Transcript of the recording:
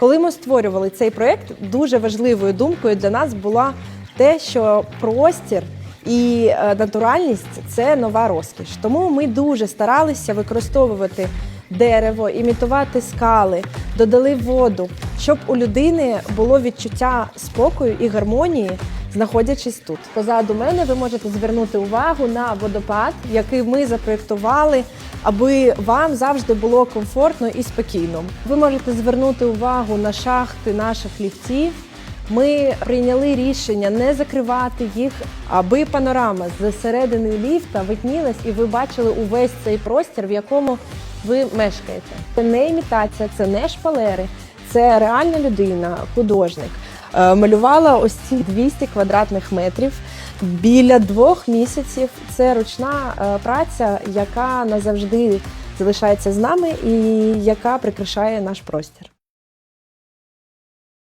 Коли ми створювали цей проєкт, дуже важливою думкою для нас була те, що простір і е, натуральність це нова розкіш. Тому ми дуже старалися використовувати дерево, імітувати скали, додали воду, щоб у людини було відчуття спокою і гармонії, знаходячись тут. Позаду мене ви можете звернути увагу на водопад, який ми запроєктували, аби вам завжди було комфортно і спокійно. Ви можете звернути увагу на шахти наших ліфтів. Ми прийняли рішення не закривати їх, аби панорама з середини ліфта виднілась, і ви бачили увесь цей простір, в якому ви мешкаєте. Це не імітація, це не шпалери, це реальна людина, художник. Е, Малювала ось ці 200 квадратних метрів біля двох місяців. Це ручна е, праця, яка назавжди залишається з нами і яка прикрашає наш простір.